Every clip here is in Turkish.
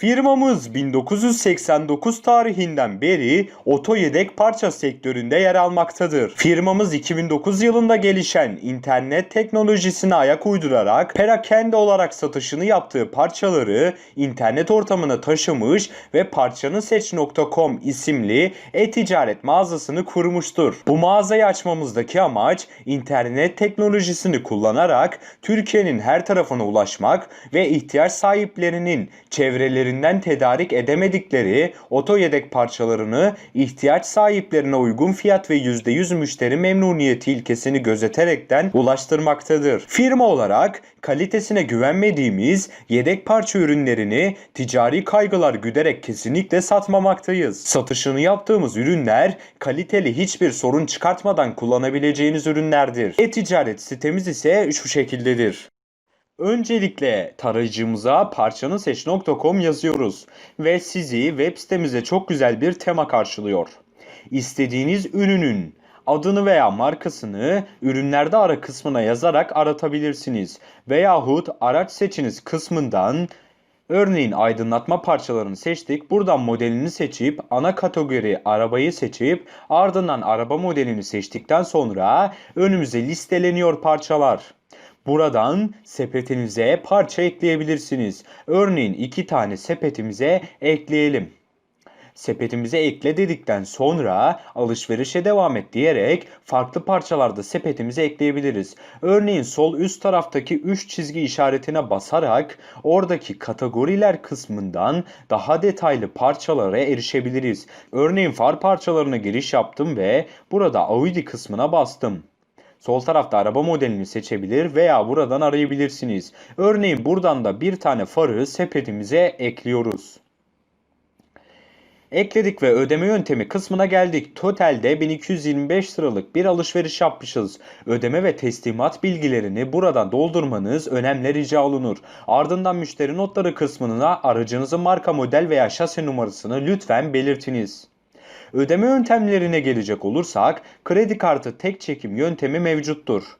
Firmamız 1989 tarihinden beri oto yedek parça sektöründe yer almaktadır. Firmamız 2009 yılında gelişen internet teknolojisine ayak uydurarak perakende olarak satışını yaptığı parçaları internet ortamına taşımış ve parçanıseç.com isimli e-ticaret mağazasını kurmuştur. Bu mağazayı açmamızdaki amaç internet teknolojisini kullanarak Türkiye'nin her tarafına ulaşmak ve ihtiyaç sahiplerinin çevrelerinden tedarik edemedikleri oto yedek parçalarını ihtiyaç sahiplerine uygun fiyat ve %100 müşteri memnuniyeti ilkesini gözeterekten ulaştırmaktadır. Firma olarak kalitesine güvenmediğimiz yedek parça ürünlerini ticari kaygılar güderek kesinlikle satmamaktayız. Satışını yaptığımız ürünler kaliteli hiçbir sorun çıkartmadan kullanabileceğiniz ürünlerdir. E-ticaret sitemiz ise şu şekildedir. Öncelikle tarayıcımıza parçanıseç.com yazıyoruz ve sizi web sitemize çok güzel bir tema karşılıyor. İstediğiniz ürünün adını veya markasını ürünlerde ara kısmına yazarak aratabilirsiniz. Veyahut araç seçiniz kısmından Örneğin aydınlatma parçalarını seçtik. Buradan modelini seçip ana kategori arabayı seçip ardından araba modelini seçtikten sonra önümüze listeleniyor parçalar. Buradan sepetinize parça ekleyebilirsiniz. Örneğin iki tane sepetimize ekleyelim. Sepetimize ekle dedikten sonra alışverişe devam et diyerek farklı parçalarda sepetimize ekleyebiliriz. Örneğin sol üst taraftaki 3 çizgi işaretine basarak oradaki kategoriler kısmından daha detaylı parçalara erişebiliriz. Örneğin far parçalarına giriş yaptım ve burada Audi kısmına bastım. Sol tarafta araba modelini seçebilir veya buradan arayabilirsiniz. Örneğin buradan da bir tane farı sepetimize ekliyoruz. Ekledik ve ödeme yöntemi kısmına geldik. Totalde 1225 liralık bir alışveriş yapmışız. Ödeme ve teslimat bilgilerini buradan doldurmanız önemli rica olunur. Ardından müşteri notları kısmına aracınızın marka model veya şase numarasını lütfen belirtiniz. Ödeme yöntemlerine gelecek olursak kredi kartı tek çekim yöntemi mevcuttur.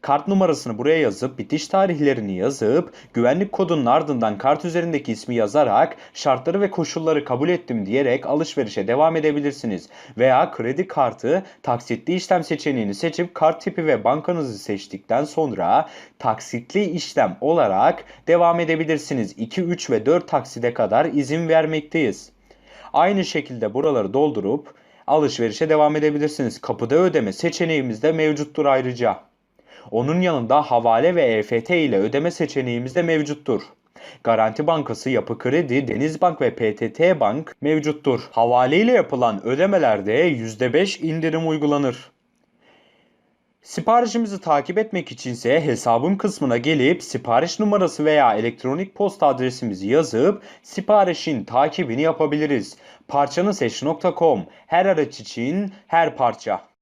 Kart numarasını buraya yazıp bitiş tarihlerini yazıp güvenlik kodunun ardından kart üzerindeki ismi yazarak şartları ve koşulları kabul ettim diyerek alışverişe devam edebilirsiniz. Veya kredi kartı taksitli işlem seçeneğini seçip kart tipi ve bankanızı seçtikten sonra taksitli işlem olarak devam edebilirsiniz. 2, 3 ve 4 takside kadar izin vermekteyiz. Aynı şekilde buraları doldurup alışverişe devam edebilirsiniz. Kapıda ödeme seçeneğimiz de mevcuttur ayrıca. Onun yanında havale ve EFT ile ödeme seçeneğimiz de mevcuttur. Garanti Bankası, Yapı Kredi, Denizbank ve PTT Bank mevcuttur. Havale ile yapılan ödemelerde %5 indirim uygulanır. Siparişimizi takip etmek içinse hesabım kısmına gelip sipariş numarası veya elektronik posta adresimizi yazıp siparişin takibini yapabiliriz. Parçanıseç.com her araç için her parça.